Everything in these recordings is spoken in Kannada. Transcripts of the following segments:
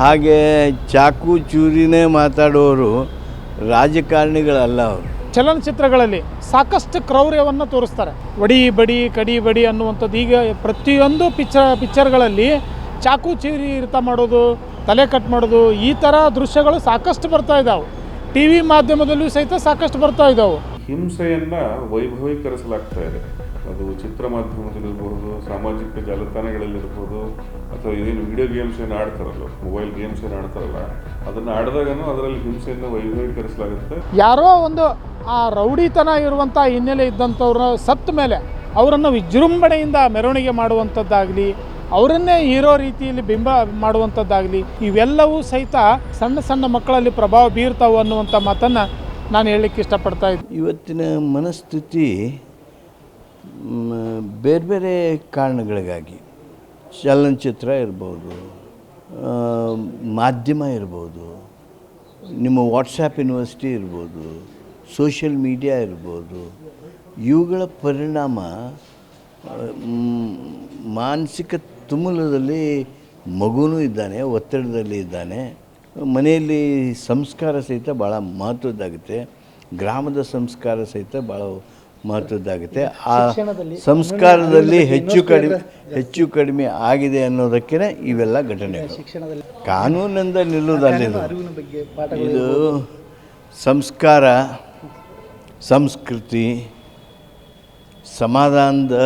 ಹಾಗೆ ಚಾಕು ಚೂರಿನೇ ಮಾತಾಡೋರು ರಾಜಕಾರಣಿಗಳಲ್ಲ ಅವರು. ಚಲನಚಿತ್ರಗಳಲ್ಲಿ ಸಾಕಷ್ಟು ಕ್ರೌರ್ಯವನ್ನು ತೋರಿಸ್ತಾರೆ. ಒಡಿ ಬಡಿ ಕಡಿ ಬಡಿ ಅನ್ನುವಂಥದ್ದು ಈಗ ಪ್ರತಿಯೊಂದು ಪಿಕ್ಚರ್ ಪಿಕ್ಚರ್ಗಳಲ್ಲಿ ಚಾಕು ಚೀರಿ ಇರ್ತ ಮಾಡೋದು ತಲೆ ಕಟ್ ಮಾಡೋದು ಈ ಥರ ದೃಶ್ಯಗಳು ಸಾಕಷ್ಟು ಬರ್ತಾ ಇದ್ದಾವೆ ಟಿ ವಿ ಮಾಧ್ಯಮದಲ್ಲೂ ಸಹಿತ ಸಾಕಷ್ಟು ಬರ್ತಾ ಇದ್ದಾವೆ ಹಿಂಸೆಯನ್ನು ವೈಭವೀಕರಿಸಲಾಗ್ತಾ ಇದೆ. ಅದು ಚಿತ್ರ ಮಾಧ್ಯಮದಲ್ಲಿರ್ಬೋದು ಸಾಮಾಜಿಕ ಜಾಲತಾಣಗಳಲ್ಲಿರ್ಬೋದು ಅಥವಾ ಏನು ವಿಡಿಯೋ ಗೇಮ್ಸ್ ಏನು ಆಡ್ತಾರಲ್ಲ ಮೊಬೈಲ್ ಗೇಮ್ಸ್ ಏನು ಆಡ್ತಾರಲ್ಲ ಅದನ್ನು ಆಡಿದಾಗನೂ ಅದರಲ್ಲಿ ಹಿಂಸೆಯನ್ನು ವೈಭವೀಕರಿಸಲಾಗುತ್ತೆ ಯಾರೋ ಒಂದು ಆ ರೌಡಿತನ ಇರುವಂಥ ಹಿನ್ನೆಲೆ ಇದ್ದಂಥವ್ರ ಸತ್ತ ಮೇಲೆ ಅವರನ್ನು ವಿಜೃಂಭಣೆಯಿಂದ ಮೆರವಣಿಗೆ ಮಾಡುವಂಥದ್ದಾಗಲಿ ಅವರನ್ನೇ ಹೀರೋ ರೀತಿಯಲ್ಲಿ ಬಿಂಬ ಮಾಡುವಂಥದ್ದಾಗಲಿ ಇವೆಲ್ಲವೂ ಸಹಿತ ಸಣ್ಣ ಸಣ್ಣ ಮಕ್ಕಳಲ್ಲಿ ಪ್ರಭಾವ ಬೀರ್ತಾವೆ ಅನ್ನುವಂಥ ಮಾತನ್ನು ನಾನು ಹೇಳಲಿಕ್ಕೆ ಇಷ್ಟಪಡ್ತಾ ಇದ್ದೆ. ಇವತ್ತಿನ ಮನಸ್ಥಿತಿ ಬೇರೆ ಬೇರೆ ಕಾರಣಗಳಿಗಾಗಿ ಚಲನಚಿತ್ರ ಇರ್ಬೋದು ಮಾಧ್ಯಮ ಇರ್ಬೋದು, ನಿಮ್ಮ ವಾಟ್ಸಪ್ ಯೂನಿವರ್ಸಿಟಿ ಇರ್ಬೋದು ಸೋಷಿಯಲ್ ಮೀಡಿಯಾ ಇರ್ಬೋದು, ಇವುಗಳ ಪರಿಣಾಮ ಮಾನಸಿಕ ತುಮುಲದಲ್ಲಿ ಮಗುನೂ ಇದ್ದಾನೆ, ಒತ್ತಡದಲ್ಲಿ ಇದ್ದಾನೆ. ಮನೆಯಲ್ಲಿ ಸಂಸ್ಕಾರ ಸಹಿತ ಭಾಳ ಮಹತ್ವದ್ದಾಗುತ್ತೆ. ಗ್ರಾಮದ ಸಂಸ್ಕಾರ ಸಹಿತ ಭಾಳ ಮಹತ್ವದ್ದಾಗುತ್ತೆ. ಆ ಸಂಸ್ಕಾರದಲ್ಲಿ ಹೆಚ್ಚು ಕಡಿಮೆ ಹೆಚ್ಚು ಕಡಿಮೆ ಆಗಿದೆ ಅನ್ನೋದಕ್ಕೆ ಇವೆಲ್ಲ ಘಟನೆಗಳು. ಕಾನೂನಿಂದ ನಿಲ್ಲುವುದಲ್ಲ ಇದು. ಸಂಸ್ಕಾರ ಸಂಸ್ಕೃತಿ ಸಮಾಧಾನದ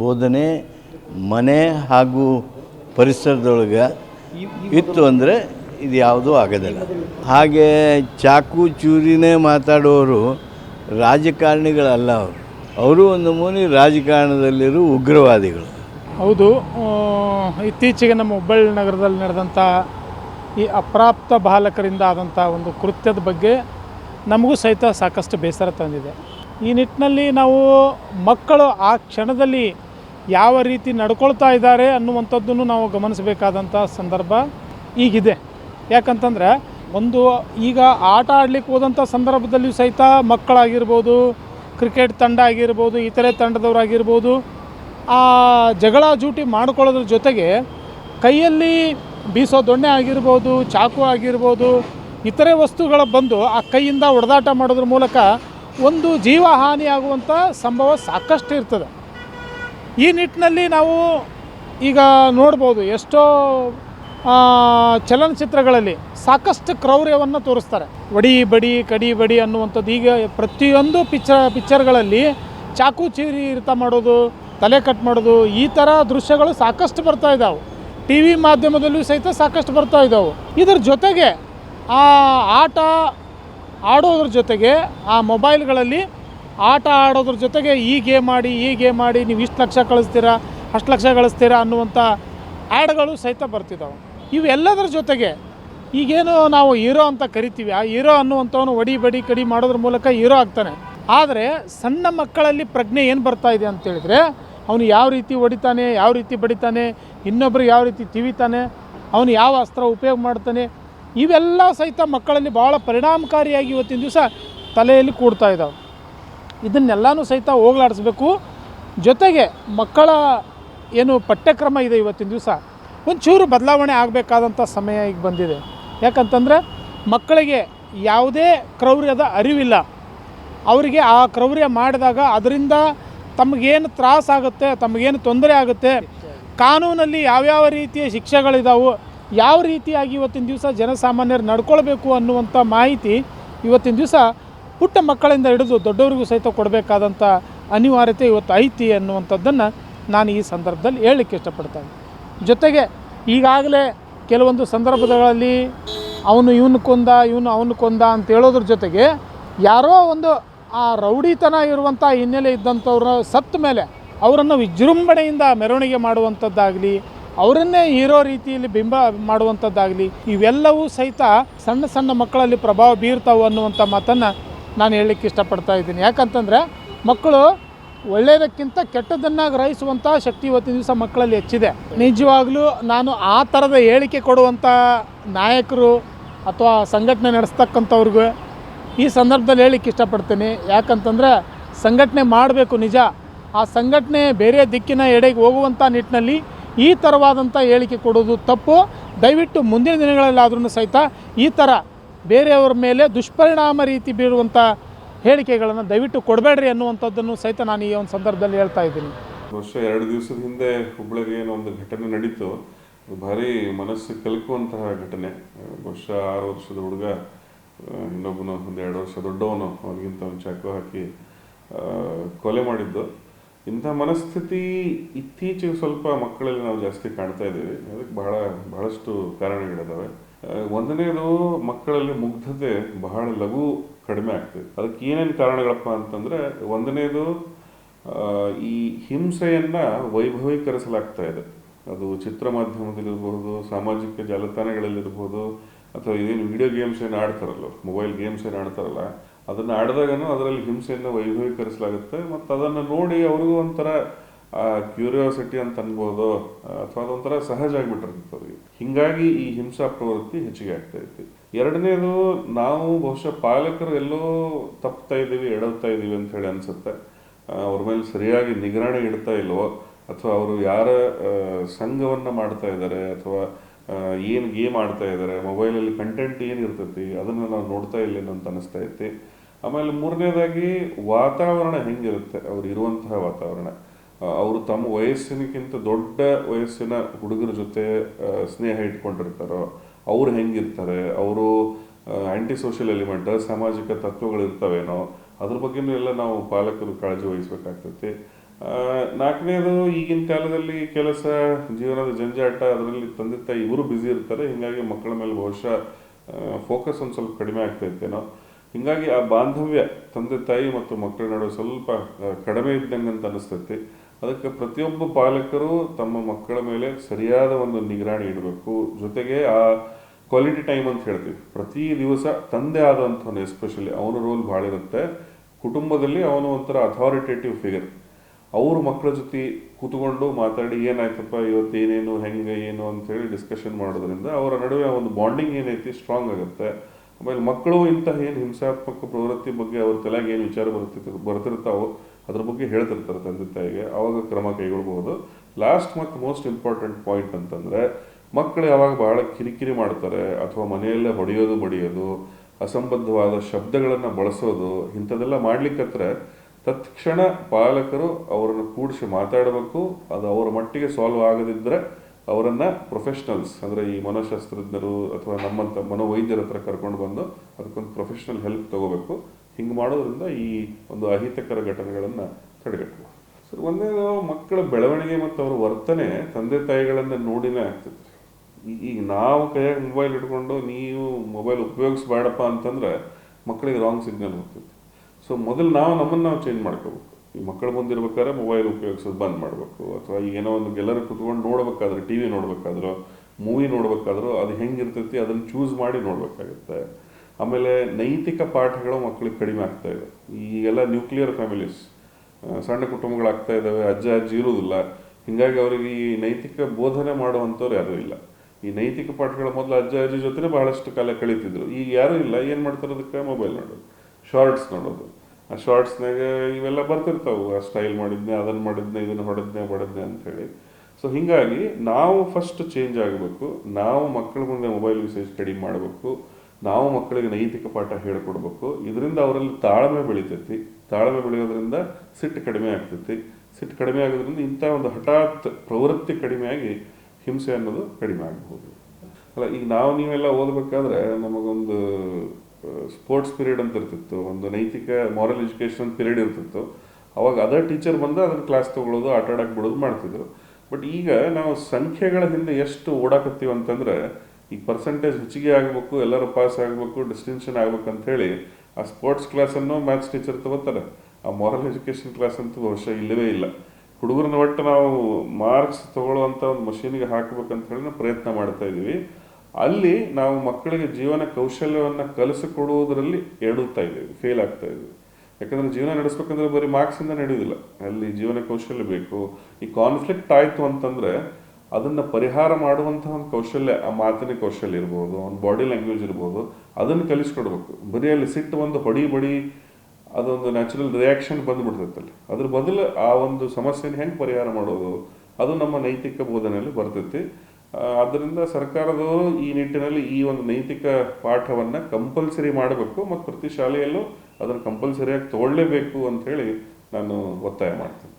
ಬೋಧನೆ ಮನೆ ಹಾಗೂ ಪರಿಸರದೊಳಗೆ ಇತ್ತು ಅಂದರೆ ಇದು ಯಾವುದೂ ಆಗೋದಿಲ್ಲ. ಹಾಗೆ ಚಾಕು ಚೂರಿನೇ ಮಾತಾಡೋರು ರಾಜಕಾರಣಿಗಳಲ್ಲ ಅವರು. ಅವರು ಒಂದು ಮೂನಿ ರಾಜಕಾರಣದಲ್ಲಿರೋ ಉಗ್ರವಾದಿಗಳು. ಹೌದು. ಇತ್ತೀಚೆಗೆ ನಮ್ಮ ಹುಬ್ಬಳ್ಳಿ ನಗರದಲ್ಲಿ ನಡೆದಂಥ ಈ ಅಪ್ರಾಪ್ತ ಬಾಲಕರಿಂದ ಆದಂಥ ಒಂದು ಕೃತ್ಯದ ಬಗ್ಗೆ ನಮಗೂ ಸಹಿತ ಸಾಕಷ್ಟು ಬೇಸರ ತಂದಿದೆ. ಈ ನಿಟ್ಟಿನಲ್ಲಿ ನಾವು ಮಕ್ಕಳು ಆ ಕ್ಷಣದಲ್ಲಿ ಯಾವ ರೀತಿ ನಡ್ಕೊಳ್ತಾ ಇದ್ದಾರೆ ಅನ್ನುವಂಥದ್ದನ್ನು ನಾವು ಗಮನಿಸಬೇಕಾದಂಥ ಸಂದರ್ಭ ಈಗಿದೆ. ಯಾಕಂತಂದರೆ ಒಂದು ಈಗ ಆಟ ಆಡ್ಲಿಕ್ಕೆ ಹೋದಂಥ ಸಂದರ್ಭದಲ್ಲಿಯೂ ಸಹಿತ ಮಕ್ಕಳಾಗಿರ್ಬೋದು ಕ್ರಿಕೆಟ್ ತಂಡ ಆಗಿರ್ಬೋದು, ಇತರೆ ತಂಡದವರಾಗಿರ್ಬೋದು, ಆ ಜಗಳ ಜೂಟಿ ಮಾಡ್ಕೊಳ್ಳೋದ್ರ ಜೊತೆಗೆ ಕೈಯಲ್ಲಿ ಬೀಸೋ ದೊಣ್ಣೆ ಆಗಿರ್ಬೋದು, ಚಾಕು ಆಗಿರ್ಬೋದು, ಇತರೆ ವಸ್ತುಗಳ ಬಂದು ಆ ಕೈಯಿಂದ ಹೊಡೆದಾಟ ಮಾಡೋದ್ರ ಮೂಲಕ ಒಂದು ಜೀವ ಹಾನಿಯಾಗುವಂಥ ಸಂಭವ ಸಾಕಷ್ಟು ಇರ್ತದೆ. ಈ ನಿಟ್ಟಿನಲ್ಲಿ ನಾವು ಈಗ ನೋಡ್ಬೋದು ಎಷ್ಟೋ ಚಲನಚಿತ್ರಗಳಲ್ಲಿ ಸಾಕಷ್ಟು ಕ್ರೌರ್ಯವನ್ನು ತೋರಿಸ್ತಾರೆ. ಬಡಿ ಬಡಿ, ಕಡಿ ಬಡಿ ಅನ್ನುವಂಥದ್ದು. ಈಗ ಪ್ರತಿಯೊಂದು ಪಿಕ್ಚರ್, ಪಿಕ್ಚರ್ಗಳಲ್ಲಿ ಚಾಕು ಚೀರಿ ಇರ್ತ ಮಾಡೋದು, ತಲೆ ಕಟ್ ಮಾಡೋದು, ಈ ಥರ ದೃಶ್ಯಗಳು ಸಾಕಷ್ಟು ಬರ್ತಾ ಇದ್ದಾವೆ ಟಿ ವಿ ಮಾಧ್ಯಮದಲ್ಲೂ ಸಹಿತ ಸಾಕಷ್ಟು ಬರ್ತಾ ಇದ್ದಾವೆ ಇದ್ರ ಜೊತೆಗೆ ಆ ಆಟ ಆಡೋದ್ರ ಜೊತೆಗೆ ಆ ಮೊಬೈಲ್ಗಳಲ್ಲಿ ಆಟ ಆಡೋದ್ರ ಜೊತೆಗೆ ಈ ಗೇಮ್ ಆಡಿ, ಈ ಗೇಮ್ ಆಡಿ, ನೀವು ಇಷ್ಟು ಲಕ್ಷ ಕಳಿಸ್ತೀರಾ, ಅಷ್ಟು ಲಕ್ಷ ಕಳಿಸ್ತೀರಾ ಅನ್ನುವಂಥ ಆ್ಯಡ್ಗಳು ಸಹಿತ ಬರ್ತಿದ್ದಾವೆ ಇವೆಲ್ಲದರ ಜೊತೆಗೆ ಈಗೇನು ನಾವು ಹೀರೋ ಅಂತ ಕರಿತೀವಿ, ಆ ಹೀರೋ ಅನ್ನುವಂಥವನು ಒಡಿ ಬಡಿ ಕಡಿ ಮಾಡೋದ್ರ ಮೂಲಕ ಹೀರೋ ಆಗ್ತಾನೆ. ಆದರೆ ಸಣ್ಣ ಮಕ್ಕಳಲ್ಲಿ ಪ್ರಜ್ಞೆ ಏನು ಬರ್ತಾ ಇದೆ ಅಂತೇಳಿದರೆ ಅವನು ಯಾವ ರೀತಿ ಹೊಡಿತಾನೆ, ಯಾವ ರೀತಿ ಬಡಿತಾನೆ ಇನ್ನೊಬ್ಬರು ಯಾವ ರೀತಿ ತಿವಿತಾನೆ, ಅವನು ಯಾವ ಅಸ್ತ್ರ ಉಪಯೋಗ ಮಾಡ್ತಾನೆ, ಇವೆಲ್ಲ ಸಹಿತ ಮಕ್ಕಳಲ್ಲಿ ಭಾಳ ಪರಿಣಾಮಕಾರಿಯಾಗಿ ಇವತ್ತಿನ ದಿವಸ ತಲೆಯಲ್ಲಿ ಕೂಡ್ತಾ ಇದ್ದಾವೆ ಇದನ್ನೆಲ್ಲನೂ ಸಹಿತ ಹೋಗ್ಲಾಡಿಸ್ಬೇಕು. ಜೊತೆಗೆ ಮಕ್ಕಳ ಏನು ಪಠ್ಯಕ್ರಮ ಇದೆ ಇವತ್ತಿನ ದಿವಸ ಒಂಚೂರು ಬದಲಾವಣೆ ಆಗಬೇಕಾದಂಥ ಸಮಯ ಈಗ ಬಂದಿದೆ. ಯಾಕಂತಂದರೆ ಮಕ್ಕಳಿಗೆ ಯಾವುದೇ ಕ್ರೌರ್ಯದ ಅರಿವಿಲ್ಲ. ಅವರಿಗೆ ಆ ಕ್ರೌರ್ಯ ಮಾಡಿದಾಗ ಅದರಿಂದ ತಮಗೇನು ತ್ರಾಸಾಗುತ್ತೆ ತಮಗೇನು ತೊಂದರೆ ಆಗುತ್ತೆ, ಕಾನೂನಲ್ಲಿ ಯಾವ್ಯಾವ ರೀತಿಯ ಶಿಕ್ಷೆಗಳಿದ್ದಾವೆ ಯಾವ ರೀತಿಯಾಗಿ ಇವತ್ತಿನ ದಿವಸ ಜನಸಾಮಾನ್ಯರು ನಡ್ಕೊಳ್ಬೇಕು ಅನ್ನುವಂಥ ಮಾಹಿತಿ ಇವತ್ತಿನ ದಿವಸ ಪುಟ್ಟ ಮಕ್ಕಳಿಂದ ಹಿಡಿದು ದೊಡ್ಡವರಿಗೂ ಸಹಿತ ಕೊಡಬೇಕಾದಂಥ ಅನಿವಾರ್ಯತೆ ಇವತ್ತು ಐತಿ ಅನ್ನುವಂಥದ್ದನ್ನು ನಾನು ಈ ಸಂದರ್ಭದಲ್ಲಿ ಹೇಳಲಿಕ್ಕೆ ಇಷ್ಟಪಡ್ತೇನೆ. ಜೊತೆಗೆ ಈಗಾಗಲೇ ಕೆಲವೊಂದು ಸಂದರ್ಭಗಳಲ್ಲಿ ಅವನು ಇವನು ಕೊಂದ, ಇವನು ಅವನು ಕೊಂದ ಅಂತ ಹೇಳೋದ್ರ ಜೊತೆಗೆ ಯಾರೋ ಒಂದು ಆ ರೌಡಿತನ ಇರುವಂಥ ಹಿನ್ನೆಲೆ ಇದ್ದಂಥವ್ರ ಸತ್ತ ಮೇಲೆ ಅವರನ್ನು ವಿಜೃಂಭಣೆಯಿಂದ ಮೆರವಣಿಗೆ ಮಾಡುವಂಥದ್ದಾಗಲಿ, ಅವರನ್ನೇ ಇರೋ ರೀತಿಯಲ್ಲಿ ಬಿಂಬ ಮಾಡುವಂಥದ್ದಾಗಲಿ, ಇವೆಲ್ಲವೂ ಸಹಿತ ಸಣ್ಣ ಸಣ್ಣ ಮಕ್ಕಳಲ್ಲಿ ಪ್ರಭಾವ ಬೀರ್ತಾವೆ ಅನ್ನುವಂಥ ಮಾತನ್ನು ನಾನು ಹೇಳಲಿಕ್ಕೆ ಇಷ್ಟಪಡ್ತಾ ಇದ್ದೀನಿ. ಯಾಕಂತಂದರೆ ಮಕ್ಕಳು ಒಳ್ಳೆಯದಕ್ಕಿಂತ ಕೆಟ್ಟದನ್ನು ಗ್ರಹಿಸುವಂಥ ಶಕ್ತಿ ಇವತ್ತಿನ ದಿವಸ ಮಕ್ಕಳಲ್ಲಿ ಹೆಚ್ಚಿದೆ. ನಿಜವಾಗ್ಲೂ ನಾನು ಆ ಥರದ ಹೇಳಿಕೆ ಕೊಡುವಂಥ ನಾಯಕರು ಅಥವಾ ಸಂಘಟನೆ ನಡೆಸ್ತಕ್ಕಂಥವ್ರಿಗೂ ಈ ಸಂದರ್ಭದಲ್ಲಿ ಹೇಳಿಕ್ಕೆ ಇಷ್ಟಪಡ್ತೀನಿ. ಯಾಕಂತಂದರೆ ಸಂಘಟನೆ ಮಾಡಬೇಕು ನಿಜ. ಆ ಸಂಘಟನೆ ಬೇರೆ ದಿಕ್ಕಿನ ಎಡೆಗೆ ಹೋಗುವಂಥ ನಿಟ್ಟಿನಲ್ಲಿ ಈ ಥರವಾದಂಥ ಹೇಳಿಕೆ ಕೊಡೋದು ತಪ್ಪು. ದಯವಿಟ್ಟು ಮುಂದಿನ ದಿನಗಳಲ್ಲಾದ್ರೂ ಸಹಿತ ಈ ಥರ ಬೇರೆಯವರ ಮೇಲೆ ದುಷ್ಪರಿಣಾಮ ರೀತಿ ಬೀರುವಂಥ ಹೇಳಿಕೆಗಳನ್ನು ದಯವಿಟ್ಟು ಕೊಡಬೇಡ್ರಿ ಅನ್ನುವಂಥದ್ದನ್ನು ಸಹಿತ ನಾನು ಈ ಒಂದು ಸಂದರ್ಭದಲ್ಲಿ ಹೇಳ್ತಾ ಇದ್ದೀನಿ. ವರ್ಷ ಎರಡು ದಿವಸದ ಹಿಂದೆ ಹುಬ್ಬಳ್ಳಿಗೆ ಏನೋ ಒಂದು ಘಟನೆ ನಡೀತು. ಭಾರಿ ಮನಸ್ಸು ಕಲ್ಕುವಂತಹ ಘಟನೆ. ವರ್ಷ ಆರು ವರ್ಷದ ಹುಡುಗ ಇನ್ನೊಬ್ಬನು ಒಂದು ಎರಡು ವರ್ಷ ದೊಡ್ಡವನು. ಅವನಿಗಿಂತ ಒಂದು ಚಾಕು ಹಾಕಿ ಕೊಲೆ ಮಾಡಿದ್ದು. ಇಂಥ ಮನಸ್ಥಿತಿ ಇತ್ತೀಚೆಗೆ ಸ್ವಲ್ಪ ಮಕ್ಕಳಲ್ಲಿ ನಾವು ಜಾಸ್ತಿ ಕಾಣ್ತಾ ಇದ್ದೀವಿ. ಅದಕ್ಕೆ ಬಹಳ, ಬಹಳಷ್ಟು ಕಾರಣಗಳಿದ್ದಾವೆ ಒಂದನೇದು ಮಕ್ಕಳಲ್ಲಿ ಮುಗ್ಧತೆ ಬಹಳ ಲಘು ಕಡಿಮೆ ಆಗ್ತದೆ. ಅದಕ್ಕೆ ಏನೇನು ಕಾರಣಗಳಪ್ಪ ಅಂತಂದ್ರೆ ಒಂದನೇದು ಈ ಹಿಂಸೆಯನ್ನು ವೈಭವೀಕರಿಸಲಾಗ್ತಾ ಇದೆ. ಅದು ಚಿತ್ರ ಮಾಧ್ಯಮದಲ್ಲಿರ್ಬೋದು, ಸಾಮಾಜಿಕ ಜಾಲತಾಣಗಳಲ್ಲಿರ್ಬೋದು, ಅಥವಾ ಏನು ವಿಡಿಯೋ ಗೇಮ್ಸ್ ಏನು ಆಡ್ತಾರಲ್ಲ ಮೊಬೈಲ್ ಗೇಮ್ಸ್ ಏನು ಆಡ್ತಾರಲ್ಲ ಅದನ್ನ ಆಡಿದಾಗನೂ ಅದರಲ್ಲಿ ಹಿಂಸೆಯನ್ನು ವೈಭವೀಕರಿಸಲಾಗುತ್ತೆ. ಮತ್ತು ಅದನ್ನು ನೋಡಿ ಅವ್ರಿಗೂ ಒಂಥರ ಕ್ಯೂರಿಯಾಸಿಟಿ ಅಂತ ಅನ್ಬೋದು, ಅಥವಾ ಅದೊಂಥರ ಸಹಜ ಆಗ್ಬಿಟ್ಟಿರ್ತೈತೆ ಅವ್ರಿಗೆ. ಹೀಗಾಗಿ ಈ ಹಿಂಸಾ ಪ್ರವೃತ್ತಿ ಹೆಚ್ಚಿಗೆ ಆಗ್ತಾ ಇತ್ತು. ಎರಡನೇದು, ನಾವು ಬಹುಶಃ ಪಾಲಕರು ಎಲ್ಲೋ ತಪ್ತಾ ಇದ್ದೀವಿ, ಎಡವ್ತಾ ಇದ್ದೀವಿ ಅಂತ ಹೇಳಿ ಅನಿಸುತ್ತೆ. ಅವ್ರ ಮೇಲೆ ಸರಿಯಾಗಿ ನಿಗ್ರಹಣೆ ಇಡ್ತಾ ಇಲ್ವೋ, ಅಥವಾ ಅವರು ಯಾರ ಸಂಘವನ್ನು ಮಾಡ್ತಾ ಇದ್ದಾರೆ ಅಥವಾ ಏನು ಗೇಮ್ ಆಡ್ತಾ ಇದ್ದಾರೆ ಮೊಬೈಲಲ್ಲಿ ಕಂಟೆಂಟ್ ಏನು ಇರ್ತೈತಿ, ಅದನ್ನು ನಾವು ನೋಡ್ತಾ ಇಲ್ಲೇನೋ ಅಂತ ಅನಿಸ್ತಾ ಐತಿ ಆಮೇಲೆ ಮೂರನೇದಾಗಿ ವಾತಾವರಣ ಹೆಂಗಿರುತ್ತೆ? ಅವ್ರು ಇರುವಂತಹ ವಾತಾವರಣ. ಅವರು ತಮ್ಮ ವಯಸ್ಸಿನಕ್ಕಿಂತ ದೊಡ್ಡ ವಯಸ್ಸಿನ ಹುಡುಗರ ಜೊತೆ ಸ್ನೇಹ ಇಟ್ಕೊಂಡಿರ್ತಾರೋ, ಅವ್ರು ಹೆಂಗಿರ್ತಾರೆ? ಅವರು ಆ್ಯಂಟಿ ಸೋಷಿಯಲ್ ಎಲಿಮೆಂಟ್ ಸಾಮಾಜಿಕ ತತ್ವಗಳು ಇರ್ತವೇನೋ ಅದ್ರ ಬಗ್ಗೆನೂ ಎಲ್ಲ ನಾವು ಪಾಲಕರು ಕಾಳಜಿ ವಹಿಸ್ಬೇಕಾಗ್ತೈತಿ. ನಾಲ್ಕನೇದು, ಈಗಿನ ಕಾಲದಲ್ಲಿ ಕೆಲಸ, ಜೀವನದ ಜಂಜಾಟ, ಅದರಲ್ಲಿ ತಂದೆ ತಾಯಿ ಇವರು ಬ್ಯುಸಿ ಇರ್ತಾರೆ. ಹಿಂಗಾಗಿ ಮಕ್ಕಳ ಮೇಲೆ ಬಹುಶಃ ಫೋಕಸ್ ಒಂದು ಸ್ವಲ್ಪ ಕಡಿಮೆ ಆಗ್ತೈತೇನೋ. ಹಿಂಗಾಗಿ ಆ ಬಾಂಧವ್ಯ ತಂದೆ ತಾಯಿ ಮತ್ತು ಮಕ್ಕಳ ನಡುವೆ ಸ್ವಲ್ಪ ಕಡಿಮೆ ಇದ್ದಂಗೆ ಅಂತ ಅನಿಸ್ತೈತಿ. ಅದಕ್ಕೆ ಪ್ರತಿಯೊಬ್ಬ ಪಾಲಕರು ತಮ್ಮ ಮಕ್ಕಳ ಮೇಲೆ ಸರಿಯಾದ ಒಂದು ನಿಗರಾಣಿ ಇಡಬೇಕು. ಜೊತೆಗೆ ಆ ಕ್ವಾಲಿಟಿ ಟೈಮ್ ಅಂತ ಹೇಳ್ತೀವಿ. ಪ್ರತಿ ದಿವಸ ತಂದೆ ಆದಂಥವನು ಎಸ್ಪೆಷಲಿ ಅವನ ರೋಲ್ ಭಾಳ ಇರುತ್ತೆ. ಕುಟುಂಬದಲ್ಲಿ ಅವನು ಒಂಥರ ಅಥಾರಿಟೇಟಿವ್ ಫಿಗರ್ ಅವ್ರ ಮಕ್ಕಳ ಜೊತೆ ಕೂತ್ಕೊಂಡು ಮಾತಾಡಿ ಏನಾಯ್ತಪ್ಪ ಇವತ್ತು ಏನೇನು, ಹೆಂಗೆ, ಏನು ಅಂತ ಹೇಳಿ ಡಿಸ್ಕಷನ್ ಮಾಡೋದ್ರಿಂದ ಅವರ ನಡುವೆ ಒಂದು ಬಾಂಡಿಂಗ್ ಏನೈತಿ ಸ್ಟ್ರಾಂಗ್ ಆಗುತ್ತೆ. ಆಮೇಲೆ ಮಕ್ಕಳು ಇಂತಹ ಏನು ಹಿಂಸಾತ್ಮಕ ಪ್ರವೃತ್ತಿ ಬಗ್ಗೆ ಅವ್ರ ತಲೆಗೆ ಏನು ವಿಚಾರ ಬರ್ತಿರ್ತ ಬರ್ತಿರ್ತಾವೋ ಅದ್ರ ಬಗ್ಗೆ ಹೇಳ್ತಿರ್ತಾರೆ ತಂದೆ ತಾಯಿಗೆ, ಅವಾಗ ಕ್ರಮ ಕೈಗೊಳ್ಬೋದು ಲಾಸ್ಟ್ ಮತ್ತು ಮೋಸ್ಟ್ ಇಂಪಾರ್ಟೆಂಟ್ ಪಾಯಿಂಟ್ ಅಂತಂದರೆ, ಮಕ್ಕಳು ಯಾವಾಗ ಭಾಳ ಕಿರಿಕಿರಿ ಮಾಡ್ತಾರೆ ಅಥವಾ ಮನೆಯಲ್ಲೇ ಹೊಡೆಯೋದು ಬಡಿಯೋದು, ಅಸಂಬದ್ಧವಾದ ಶಬ್ದಗಳನ್ನು ಬಳಸೋದು, ಇಂಥದ್ದೆಲ್ಲ ಮಾಡ್ಲಿಕ್ಕತ್ರ ತತ್ಕ್ಷಣ ಪಾಲಕರು ಅವರನ್ನು ಕೂಡಿಸಿ ಮಾತಾಡಬೇಕು, ಅದು ಅವರ ಮಟ್ಟಿಗೆ ಸಾಲ್ವ್ ಆಗದಿದ್ದರೆ ಅವರನ್ನ ಪ್ರೊಫೆಷ್ನಲ್ಸ್ ಅಂದರೆ ಈ ಮನೋಶಾಸ್ತ್ರಜ್ಞರು ಅಥವಾ ನಮ್ಮಂಥ ಮನೋವೈದ್ಯರ ಹತ್ರ ಕರ್ಕೊಂಡು ಬಂದು ಅದಕ್ಕೊಂದು ಪ್ರೊಫೆಷ್ನಲ್ ಹೆಲ್ಪ್ ತಗೋಬೇಕು. ಹಿಂಗೆ ಮಾಡೋದ್ರಿಂದ ಈ ಒಂದು ಅಹಿತಕರ ಘಟನೆಗಳನ್ನು ತಡೆಗಟ್ಟಬಹುದು ಸರ್ ಒಂದೇ ಮಕ್ಕಳ ಬೆಳವಣಿಗೆ ಮತ್ತು ಅವರ ವರ್ತನೆ ತಂದೆ ತಾಯಿಗಳನ್ನ ನೋಡಿನೇ ಆಗ್ತದೆ. ಈಗ ನಾವು ಕೈಯಾಗ ಮೊಬೈಲ್ ಇಟ್ಕೊಂಡು ನೀವು ಮೊಬೈಲ್ ಉಪಯೋಗಿಸ್ಬೇಡಪ್ಪ ಅಂತಂದ್ರೆ ಮಕ್ಕಳಿಗೆ ರಾಂಗ್ ಸಿಗ್ನಲ್ ಹೋಗ್ತದೆ. ಸೊ ಮೊದಲು ನಾವು ನಮ್ಮನ್ನು ನಾವು ಚೇಂಜ್ ಮಾಡ್ಕೋಬೇಕು. ಈ ಮಕ್ಕಳು ಬಂದಿರ್ಬೇಕಾದ್ರೆ ಮೊಬೈಲ್ ಉಪಯೋಗಿಸೋದು ಬಂದ್ ಮಾಡಬೇಕು. ಅಥವಾ ಈಗ ಏನೋ ಒಂದು ಎಲ್ಲರೂ ಕುತ್ಕೊಂಡು ನೋಡ್ಬೇಕಾದ್ರೆ ಟಿ ವಿ ನೋಡ್ಬೇಕಾದ್ರೂ ಮೂವಿ ನೋಡ್ಬೇಕಾದ್ರೂ ಅದು ಹೆಂಗಿರ್ತೈತಿ ಅದನ್ನು ಚೂಸ್ ಮಾಡಿ ನೋಡಬೇಕಾಗುತ್ತೆ. ಆಮೇಲೆ ನೈತಿಕ ಪಾಠಗಳು ಮಕ್ಕಳಿಗೆ ಕಡಿಮೆ ಆಗ್ತಾ ಇದೆ. ಈಗೆಲ್ಲ ನ್ಯೂಕ್ಲಿಯರ್ ಫ್ಯಾಮಿಲೀಸ್ ಸಣ್ಣ ಕುಟುಂಬಗಳಾಗ್ತಾ ಇದ್ದಾವೆ, ಅಜ್ಜ, ಅಜ್ಜಿ ಇರುವುದಿಲ್ಲ. ಹಿಂಗಾಗಿ ಅವರಿಗೆ ಈ ನೈತಿಕ ಬೋಧನೆ ಮಾಡುವಂಥವ್ರು ಯಾರೂ ಇಲ್ಲ. ಈ ನೈತಿಕ ಪಾಠಗಳ ಮೊದಲು ಅಜ್ಜ, ಅಜ್ಜಿ ಜೊತೆ ಬಹಳಷ್ಟು ಕಾಲ ಕಳೀತಿದ್ರು. ಈಗ ಯಾರೂ ಇಲ್ಲ. ಏನು ಮಾಡ್ತಾರೆ ಅದಕ್ಕೆ? ಮೊಬೈಲ್ ನೋಡೋದು ಶಾರ್ಟ್ಸ್ ನೋಡೋದು. ಆ ಶಾರ್ಟ್ಸ್ನಾಗ ಇವೆಲ್ಲ ಬರ್ತಿರ್ತಾವೆ. ಆ ಸ್ಟೈಲ್ ಮಾಡಿದ್ನೆ ಅದನ್ನು ಮಾಡಿದ್ನೆ, ಇದನ್ನು ಹೊಡೆದ್ನೆ ಬಡದ್ನೆ ಅಂಥೇಳಿ ಸೊ ಹೀಗಾಗಿ ನಾವು ಫಸ್ಟ್ ಚೇಂಜ್ ಆಗಬೇಕು. ನಾವು ಮಕ್ಕಳ ಮುಂದೆ ಮೊಬೈಲ್ ಯೂಸೇಜ್ ಕಡಿಮೆ ಮಾಡಬೇಕು. ನಾವು ಮಕ್ಕಳಿಗೆ ನೈತಿಕ ಪಾಠ ಹೇಳ್ಕೊಡ್ಬೇಕು. ಇದರಿಂದ ಅವರಲ್ಲಿ ತಾಳ್ಮೆ ಬೆಳಿತೈತಿ. ತಾಳ್ಮೆ ಬೆಳೆಯೋದ್ರಿಂದ ಸಿಟ್ಟು ಕಡಿಮೆ ಆಗ್ತೈತಿ. ಸಿಟ್ಟು ಕಡಿಮೆ ಆಗೋದ್ರಿಂದ ಇಂಥ ಒಂದು ಹಠಾತ್ ಪ್ರವೃತ್ತಿ ಕಡಿಮೆಯಾಗಿ ಹಿಂಸೆ ಅನ್ನೋದು ಕಡಿಮೆ ಆಗಬಹುದು. ಅಲ್ಲ, ಈಗ ನಾವು ನೀವೆಲ್ಲ ಓದಬೇಕಾದ್ರೆ ನಮಗೊಂದು ಸ್ಪೋರ್ಟ್ಸ್ ಪೀರಿಯಡ್ ಅಂತ ಇರ್ತಿತ್ತು, ಒಂದು ನೈತಿಕ ಮಾರಲ್ ಎಜುಕೇಶನ್ ಪೀರಿಯಡ್ ಇರ್ತಿತ್ತು. ಅವಾಗ ಅದೇ ಟೀಚರ್ ಬಂದು ಅದನ್ನ ಕ್ಲಾಸ್ ತಗೊಳ್ಳೋದು ಆಟ ಆಡಕ್ಕೆ ಬಿಡೋದು ಮಾಡ್ತಿದ್ರು. ಬಟ್ ಈಗ ನಾವು ಸಂಖ್ಯೆಗಳ ಹಿಂದೆ ಎಷ್ಟು ಓಡಾಕತ್ತೀವಿ ಅಂತಂದ್ರೆ ಈಗ ಪರ್ಸೆಂಟೇಜ್ ಹೆಚ್ಚಿಗೆ ಆಗಬೇಕು, ಎಲ್ಲರೂ ಪಾಸ್ ಆಗಬೇಕು ಡಿಸ್ಟಿಂಕ್ಷನ್ ಆಗ್ಬೇಕು ಅಂತ ಹೇಳಿ, ಆ ಸ್ಪೋರ್ಟ್ಸ್ ಕ್ಲಾಸನ್ನು ಮ್ಯಾಥ್ಸ್ ಟೀಚರ್ ತಗೋತಾರೆ ಆ ಮಾರಲ್ ಎಜುಕೇಶನ್ ಕ್ಲಾಸ್ ಅಂತೂ ಬಹುಶಃ ಇಲ್ಲವೇ ಇಲ್ಲ. ಹುಡುಗರನ್ನ ಒಟ್ಟು ನಾವು ಮಾರ್ಕ್ಸ್ ತಗೊಳ್ಳುವಂಥ ಒಂದು ಮಷೀನಿಗೆ ಹಾಕಬೇಕಂತ ಹೇಳಿ ಪ್ರಯತ್ನ ಮಾಡ್ತಾ ಇದೀವಿ ಅಲ್ಲಿ ನಾವು ಮಕ್ಕಳಿಗೆ ಜೀವನ ಕೌಶಲ್ಯವನ್ನು ಕಲಿಸಿಕೊಡುವುದರಲ್ಲಿ ಎಡುತ್ತಾ ಇದ್ದೀವಿ ಫೇಲ್ ಆಗ್ತಾ ಇದ್ದೀವಿ. ಯಾಕಂದ್ರೆ ಜೀವನ ನಡೆಸ್ಬೇಕಂದ್ರೆ ಬರೀ ಮಾರ್ಕ್ಸಿಂದ ನಡೆಯುವುದಿಲ್ಲ. ಅಲ್ಲಿ ಜೀವನ ಕೌಶಲ್ಯ ಬೇಕು. ಈ ಕಾನ್ಫ್ಲಿಕ್ಟ್ ಆಯಿತು ಅಂತಂದರೆ ಅದನ್ನು ಪರಿಹಾರ ಮಾಡುವಂಥ ಒಂದು ಕೌಶಲ್ಯ, ಆ ಮಾತಿನ ಕೌಶಲ್ಯ ಇರ್ಬೋದು, ಒಂದು ಬಾಡಿ ಲ್ಯಾಂಗ್ವೇಜ್ ಇರ್ಬೋದು, ಅದನ್ನು ಕಲಿಸ್ಕೊಡ್ಬೇಕು. ಬರೀ ಅಲ್ಲಿ ಸಿಟ್ಟು ಒಂದು ಹೊಡಿ ಬಡಿ, ಅದೊಂದು ನ್ಯಾಚುರಲ್ ರಿಯಾಕ್ಷನ್ ಬಂದುಬಿಡ್ತೈತಲ್ಲ. ಅದ್ರ ಬದಲು ಆ ಒಂದು ಸಮಸ್ಯೆನ ಹೆಂಗೆ ಪರಿಹಾರ ಮಾಡೋದು? ಅದು ನಮ್ಮ ನೈತಿಕ ಬೋಧನೆಯಲ್ಲಿ ಬರ್ತೈತಿ. ಆದ್ದರಿಂದ ಸರ್ಕಾರದವರು ಈ ನಿಟ್ಟಿನಲ್ಲಿ ಈ ಒಂದು ನೈತಿಕ ಪಾಠವನ್ನು ಕಂಪಲ್ಸರಿ ಮಾಡಬೇಕು ಮತ್ತು ಪ್ರತಿ ಶಾಲೆಯಲ್ಲೂ ಅದನ್ನು ಕಂಪಲ್ಸರಿಯಾಗಿ ತಗೊಳ್ಳೇಬೇಕು ಅಂತ ಹೇಳಿ ನಾನು ಒತ್ತಾಯ ಮಾಡ್ತೀನಿ.